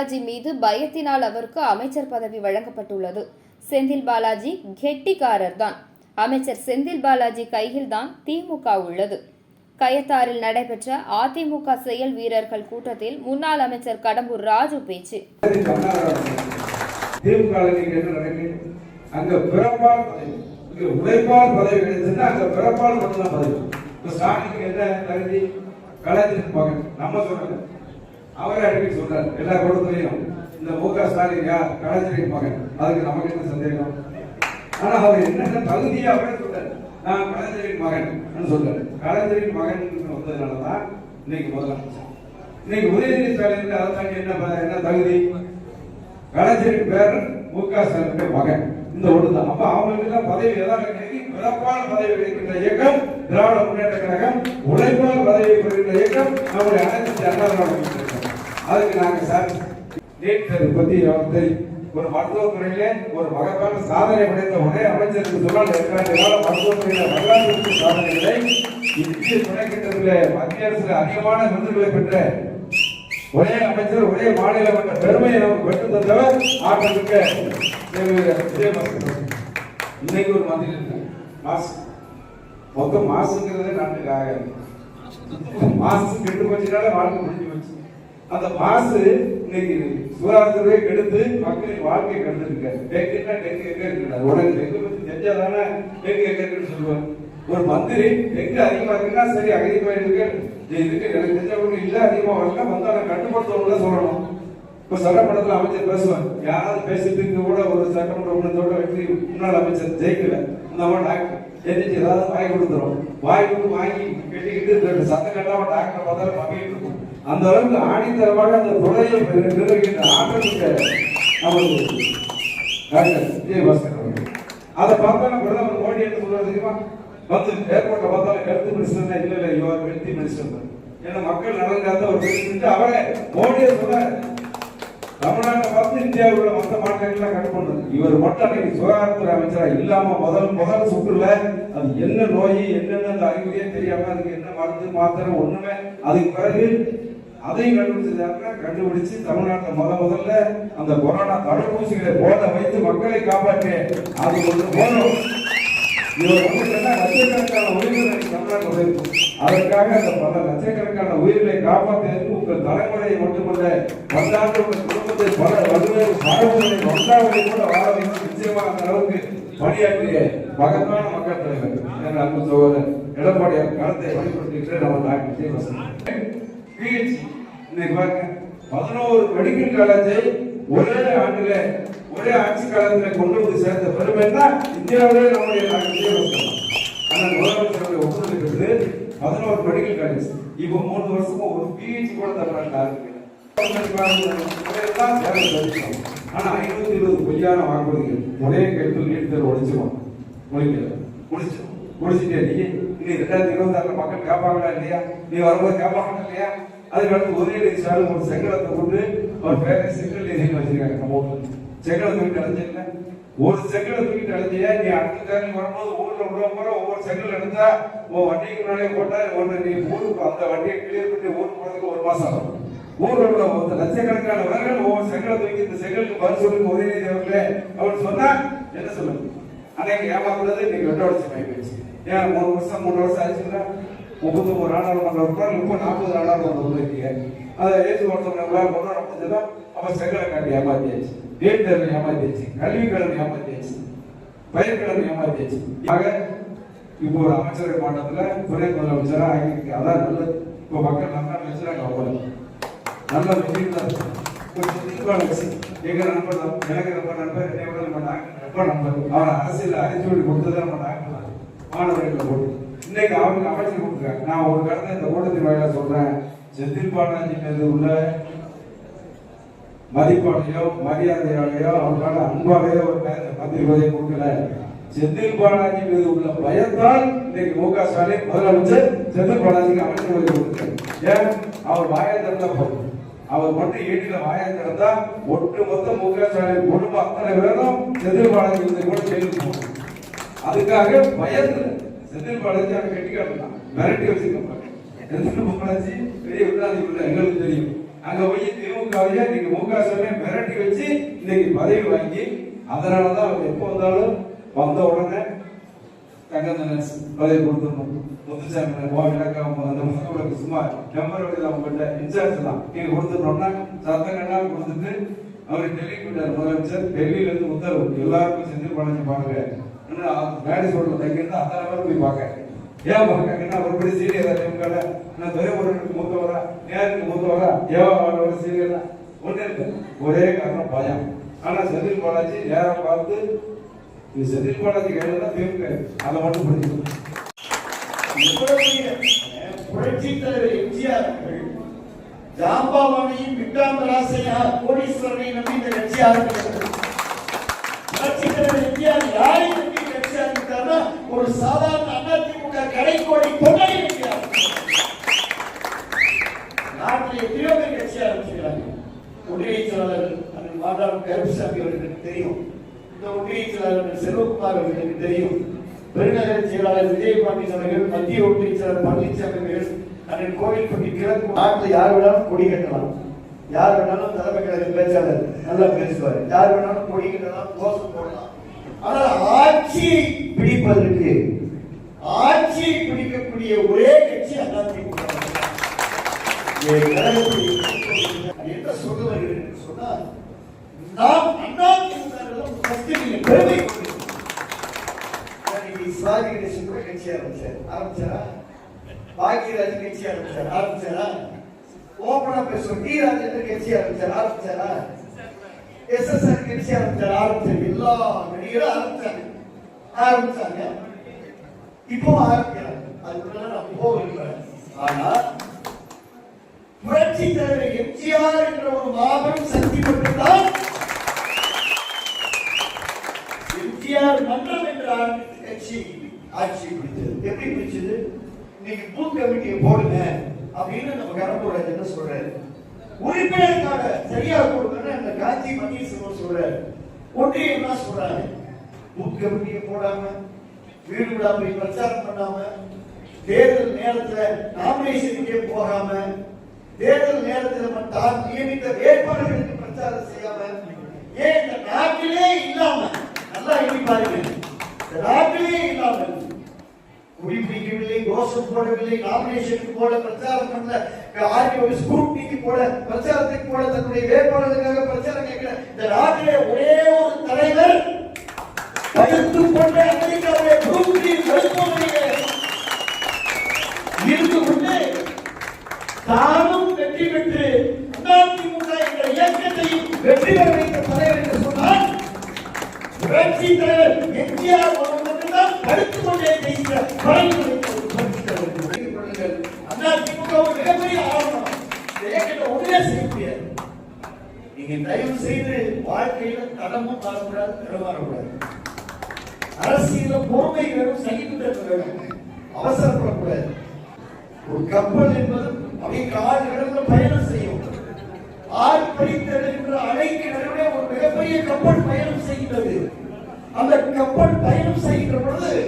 பாலாஜி மீது பயத்தினால் அவருக்கு அமைச்சர் பதவி வழங்கப்பட்டுள்ளது. செந்தில் பாலாஜி கெட்டிக்காரர் தான். அமைச்சர் செந்தில் பாலாஜி கையில் தான் திமுக உள்ளது. கயத்தாரில் நடைபெற்ற அதிமுக செயல் வீரர்கள் கூட்டத்தில் முன்னாள் அமைச்சர் கடம்பூர் ராஜு பேச்சு. அங்க பிறப்பால் பதவி உழைப்பால் பதவி அங்க பிறப்பால் மட்டும்தான் பதவி? ஸ்டாலினுக்கு என்ன தகுதி? கலைஞருக்கு மகன் நம்ம அவரே அடிக்கடி சொல்றாரு. எல்லா கூட்டத்திலையும் இந்த மு க ஸ்டாலின் யார் கலைஞரின் மகன் அதுக்கு நமக்கு என்ன சந்தேகம்? ஆனா அவர் என்னென்ன தகுதியை அவரே சொல்றாரு. நான் கலைஞரின் மகன் சொல்றாரு. கலைஞரின் மகன் வந்ததுனாலதான் இன்னைக்கு முதலமைச்சர். இன்னைக்கு உதயநிதி ஸ்டாலின் அதை தாண்டி என்ன ப- என்ன தகுதி? கலைஞரின் பேரன் மு க ஸ்டாலினுடைய மகன். இந்த ஒண்ணுதான். அப்ப அவங்களுக்கு எல்லாம் பதவி எதாவது பிறப்பான பதவி கிடைக்கின்ற இயக்கம் திராவிட முன்னேற்ற கழகம் உழைப்பான பதவி பெறுகின்ற இயக்கம் நம்முடைய அனைத்து அண்ணா அதுக்கு நாங்கள் சார் நீட் தேர்வு பத்தி அவருக்கு ஒரு மருத்துவத்துறையிலே ஒரு மகத்தான சாதனை படைத்த ஒரே அமைச்சருக்கு சொன்னால் எட்டாண்டு மருத்துவத்துறையில வரலாற்று சாதனைகளை. இந்திய துணைக்கட்டத்திலே மத்திய அரசு அதிகமான விருதுகளை பெற்ற ஒரே அமைச்சர் ஒரே மாநிலம் என்ற பெருமையை நமக்கு பெற்று தந்தவர் ஆற்றல் இன்னைக்கு ஒரு மந்திரி இருக்காங்க மாசு மொத்தம் மாசுங்கிறது நாட்டுக்காக. மாசு கெட்டு போச்சுனால வாழ்க்கை முடிஞ்சு அந்த மாசு இன்னைக்கு சுகாதாரத்துறை கெடுத்து மக்களின் வாழ்க்கை கெடுத்துருக்காரு டெங்குன்னா டெங்கு எங்க இருக்கிறார் உடனே டெங்கு பத்தி தெரிஞ்சாதானே டெங்கு எங்க இருக்குன்னு சொல்லுவார். ஒரு மந்திரி டெங்கு அதிகமா இருக்குன்னா சரி அதிகமா இருக்கு இதுக்கு எனக்கு தெரிஞ்சவங்க இல்ல அதிகமா வரல. வந்து அதை கட்டுப்படுத்தவங்க சொல்லணும். இப்ப சட்டமன்றத்தில் அமைச்சர் பேசுவார். யாராவது பேசிட்டு இருக்க கூட ஒரு சட்டமன்ற உணர்ந்தோட வெற்றி முன்னாள் அமைச்சர் ஜெயிக்கல. இந்த மாதிரி டாக்டர் எதிர்த்து ஏதாவது வாய் கொடுத்துரும். வாய் கொடுத்து வாங்கி கட்டிக்கிட்டு சத்தம் கட்டாம டாக்டர் பார்த்தாலும் பங்கிட்டு இருக்கும். அந்த அளவுக்கு ஆணித்தரமாக அந்த துறையை நிர்~ நிர்வகிக்கின்ற அதை பார்த்தா பிரதமர் மோடி என்ன சொல்றது தெரியுமா? வந்து ஏர்போர்ட்ல பார்த்தாலும் ஹெல்த் மினிஸ்டர் இல்ல இல்ல யுவர் ஹெல்த் மினிஸ்டர் ஏன்னா மக்கள் நலன்காக ஒரு மினிஸ்டர் அவரே மோடியை சொல்றாரு. தமிழ்நாட்டை பார்த்து இந்தியாவில் உள்ள மற்ற மாநிலங்கள்லாம் கட் பண்ணுது. இவர் மட்டும் அன்னைக்கு சுகாதாரத்துறை அமைச்சரா இல்லாம முதல் முதல் சுற்றுல அது என்ன நோய் என்னென்ன அந்த அறிகுறியே தெரியாம அதுக்கு என்ன மருந்து மாத்திரை ஒண்ணுமே அதுக்கு பிறகு அதையும் கண்டுபிடிச்சதாருன்னா கண்டுபிடிச்சு தமிழ்நாட்டில் முத முதல்ல அந்த கொரோனா தடுப்பூசிகளை போட வைத்து மக்களை காப்பாற்ற அது ஒன்று போதும் இவர் வந்து கேட்டா லட்சக்கணக்கான உயிர்களை தமிழ்நாட்டில் உழைக்கும் அதற்காக அந்த பல லட்சக்கணக்கான உயிர்களை காப்பாற்றுவதற்கு உங்கள் தலைமுறையை மட்டுமல்ல பல்லாண்டு உங்கள் குடும்பத்தை பல வலுவேறு மரபுகளை ஒன்றாவதை கூட வாழ வைத்து நிச்சயமாக அந்த அளவுக்கு பணியாற்றிய மகத்தான மக்கள் தலைவர். என் அன்பு சகோதரர் எடப்பாடியார் களத்தை வெளிப்படுத்திட்டு நம்ம டாக்டர் விஜயபாஸ்கர் PhD. இன்னைக்கு பாருங்க பதினோரு மெடிக்கல் காலேஜை ஒரே ஆண்டுல ஒரே ஆட்சி காலத்துல கொண்டு வந்து சேர்த்த பெருமைன்னா இந்தியாவிலே நம்முடைய டாக்டர் ஆனால் முதலமைச்சருடைய ஒப்புதல் பெற்று பதினோரு மெடிக்கல் காலேஜ். இப்போ மூணு வருஷமா ஒரு பிஹெச் கூட தமிழ்நாட்டில் ஆனா ஐநூத்தி இருபது பொய்யான வாக்குறுதிகள். ஒரே கருத்தில் நீட் தேர்வு ஒழிச்சிருவோம் முடிக்கல முடிச்சிடும் முடிச்சுட்டே நீ. நீ ரெண்டாயிரத்தி இருபத்தி ஆறுல மக்கள் கேட்பாங்களா இல்லையா? நீ வரும்போது கேட்பாங்களா இல்லையா? அதுக்கு அடுத்து உதயநிதி ஸ்டாலின் ஒரு செங்கலத்தை கொண்டு அவர் பேரை செங்கல் நிதினு வச்சிருக்காங்க நம்ம ஊர்ல செங்கலை தூக்கிட்டு அழைச்சிருக்க ஒரு செங்கலை தூக்கிட்டு அழைச்சியா நீ அடுத்த தேர்தல் வரும்போது ஊர்ல உள்ள போற ஒவ்வொரு செங்கல் எடுத்தா உன் வண்டிக்கு முன்னாடியே போட்டா ஒன்று நீ ஊருக்கு அந்த வண்டியை கிளியர் பண்ணி ஊருக்கு போறதுக்கு ஒரு மாசம் ஆகும். ஊர்ல உள்ள ஒரு லட்சக்கணக்கானவர்கள் ஒவ்வொரு செங்கலை தூக்கி இந்த செங்கலுக்கு பதில் சொல்லுங்க உதயநிதி அவர்களே அவர் சொன்னா என்ன சொல்லுங்க அன்னைக்கு ஏமாத்துறது இன்னைக்கு வெட்ட உடச்சு போயிடுச்சு ஏன் மூணு வருஷம் மூணு வருஷம் ஆச்சுன்னா முப்பத்தி ஒரு நாடாளுமன்ற உறுப்பினர் இப்போ நாற்பது நாடாளுமன்ற உறுப்பினர். அதை ஏற்று ஒருத்தவங்க கொண்டு வர முடிஞ்சதா? அப்ப செங்கலை காட்டி ஏமாத்தியாச்சு நீட் தேர்வு ஏமாத்தியாச்சு கல்வி கடன் ஏமாத்தியாச்சு பயிர்கடன் ஏமாத்தியாச்சு. ஆக இப்போ ஒரு அமைச்சரவை மாற்றத்துல துணை முதலமைச்சரா ஆகியிருக்கு அதான் நல்லது. இப்போ மக்கள் நல்லா நினைச்சாங்க அவ்வளவு. நல்ல விஷயம் தான் கொஞ்சம் எங்க நண்பர் தான் எனக்கு ரொம்ப நண்பர் என்னை விட நம்ம ரொம்ப நண்பர் அரசியல் நம்ம மாணவர்களை போட்டு இன்னைக்கு அவங்க நான் ஒரு கடந்த இந்த கூட்டத்தின் சொல்றேன் செந்தில் பாலாஜி மீது உள்ள மதிப்பாளையோ மரியாதையாலேயோ அவர்களால அன்பாலேயோ ஒரு மந்திரி பதவி கொடுக்கல செந்தில் பாலாஜி மீது உள்ள பயத்தால் இன்னைக்கு மு க ஸ்டாலின் முதலமைச்சர் செந்தில் பாலாஜிக்கு அமைச்சர் பதவி கொடுத்தார் ஏன் அவர் வாயை திறந்தா போதும் அவர் மட்டும் ஏட்டில வாயை திறந்தா ஒட்டு மொத்த மு க ஸ்டாலின் குடும்பம் அத்தனை பேரும் செந்தில் பாலாஜி கூட ஜெயிலுக்கு போகணும். அதுக்காக பயத்துல செந்தில் பாலாஜி அவன் கெட்டிக்காரன் மிரட்டி வச்சிருக்க செந்தில் பாலாஜி பெரிய விருதாதி இல்லை எங்களுக்கு தெரியும். அங்க போய் திமுகவையே நீங்க முக ஸ்டாலின் மிரட்டி வச்சு இன்னைக்கு பதவி வாங்கி அதனாலதான் அவர் எப்போ வந்தாலும் வந்த உடனே தங்கந்தன பதவி கொடுத்துடணும் முத்துசாமி ஓ இலக்கம் அந்த மக்களுக்கு சும்மா நம்பர் வழியில் அவங்ககிட்ட இன்சார்ஜ் தான் நீங்க கொடுத்துட்டோம்னா சத்தம் கொடுத்துட்டு அவர் டெல்லிக்கு விட்டார் முதலமைச்சர். டெல்லியில இருந்து உத்தரவு எல்லாருக்கும் செஞ்சு பழஞ்சு பாருங்க. மேடி சொல்ற தங்கிருந்து அத்தனை பேர் போய் பார்க்க ஏன் பார்க்கங்கன்னா ஒருபடி சீரியரா திமுக நான் துறைமுறைக்கு மூத்தவரா? நேருக்கு மூத்தவரா? ஏவா ஒரு சீரியரா ஒண்ணு இல்லை. ஒரே காரணம் பயம். ஆனா செந்தில் பாலாஜி நேரம் பார்த்து இது செந்தில் பாலாஜி கையில தான் பேருங்க அதை மட்டும் புரிஞ்சுக்கணும் புரட்சி தலைவர் எம்ஜிஆர் அவர்கள் ஜாம்பாவானையும் விட்டாந்தராசையா கோடீஸ்வரனை நம்பி இந்த கட்சி ஆரம்பிக்கிறது புரட்சி தலைவர் எம்ஜிஆர் யாரை நம்பி கட்சி ஆரம்பித்தார்னா ஒரு சாதாரண அதிமுக கடைக்கோடி தொண்டை இருக்கிறார் நாட்டில் எத்தனையோ பேர் கட்சி ஆரம்பிச்சுக்கிறாங்க ஒன்றிய செயலாளர் அண்ணன் மாதாரம் கருப்புசாமி அவர்களுக்கு தெரியும். இந்த ஒன்றிய செயலாளர் செல்வகுமார் அவர்களுக்கு தெரியும். பெருநகர செயலாளர் விஜயபாண்டியன் அவர்கள் மத்திய ஒன்றிய பழனிசாமி அவர்கள் அண்ணன் கோவில்பட்டி கிழக்கு நாட்டில் யார் வேணாலும் கொடி கட்டலாம். யார் வேணாலும் தலைமை கழக பேச்சாளர் நல்லா பேசுவார். யார் வேணாலும் கொடி கட்டலாம் கோஷம் போடலாம். ஆனால் ஆட்சியை பிடிப்பதற்கு ஆட்சியை பிடிக்கக்கூடிய ஒரே கட்சி அதிமுக. என்ன சொல்லுவார்கள் சொன்னால், நாம் அதிமுகவிடம் பெருமை கொள்ளுங்கள். இன்னைக்கு கணேசன் கூட கட்சி ஆரம்பிச்சார். ஆரம்பிச்சாரா? பாக்கியராஜ் கட்சி ஆரம்பிச்சார். ஆரம்பிச்சாரா? ஓப்பனா பேசுவோம். டி. ராஜேந்திர கட்சி ஆரம்பிச்சார். ஆரம்பிச்சாரா? எஸ் எஸ் ஆர் கட்சி ஆரம்பிச்சார். ஆரம்பிச்சார். எல்லா நடிகரும் ஆரம்பிச்சாங்க. ஆரம்பிச்சாங்க. இப்போ ஆரம்பிக்கிறாங்க அதுக்குள்ள நான் போகவில்லை ஆனால் புரட்சி தலைவர் எம்ஜிஆர் என்ற ஒரு மாபெரும் சக்தி மட்டும்தான் எம்ஜிஆர் மன்றம் என்ற கட்சி ஆட்சி பிடித்தது. எப்படி பிடிச்சது? நீங்க பூத் கமிட்டியை போடுங்க அப்படின்னு நம்ம கரம்பூர் என்ன சொல்றாரு? உறுப்பினருக்காக சரியா கொடுக்கணும் அந்த காந்தி பன்னீர்செல்வம் சொல்றாரு. ஒன்றிய என்ன சொல்றாரு? பூத் கமிட்டியை போடாம வீடு விடாம பிரச்சாரம் பண்ணாம தேர்தல் நேரத்துல நாமினேஷனுக்கே போகாம தேர்தல் நேரத்தில் நம்ம தான் நியமித்த வேட்பாளர்களுக்கு பிரச்சாரம் செய்யாம ஏன் இந்த நாட்டிலே இல்லாம நல்லா எண்ணி பாருங்க. இந்த நாட்டிலே இல்லாம குடிபிடிக்கவில்லை கோஷம் போடவில்லை நாமினேஷனுக்கு போல பிரச்சாரம் பண்ணல ஆர்டிஓ ஸ்கூட்டிக்கு போல பிரச்சாரத்துக்கு போல தன்னுடைய வேட்பாளர்களுக்காக பிரச்சாரம் கேட்கிற இந்த நாட்டிலே ஒரே ஒரு தலைவர் தடுத்து கொண்ட அமெரிக்காவுடைய புரூக்ளின் மருத்துவமனையிலே இருந்து கொண்டு தானும் வெற்றி பெற்று அதிமுக என்ற இயக்கத்தையும் வெற்றி பெற வைத்த தலைவர் என்று சொன்னால் புரட்சி தலைவர் எம்ஜிஆர் ஒருவர் மட்டும்தான் தடுத்துக் கொண்டே செய்கிற மிகப்பெரிய ஆவணம் இந்த இயக்கத்தை ஒன்றே செய்ய முடியாது. நீங்க தயவு செய்து வாழ்க்கையில தடமும் வரக்கூடாது தடமாறக்கூடாது அரசியல பொறுமை வேணும் சகிப்புத்தன்மை வேணும். அவசரப்படக்கூடாது. ஒரு கப்பல் என்பது அப்படியே ஆறு கடந்து பயணம் செய்யும். ஆறு என்ற அலைக்கு நடுவே ஒரு மிகப்பெரிய கப்பல் பயணம் செய்கிறது அந்த கப்பல் பயணம் செய்கின்ற பொழுது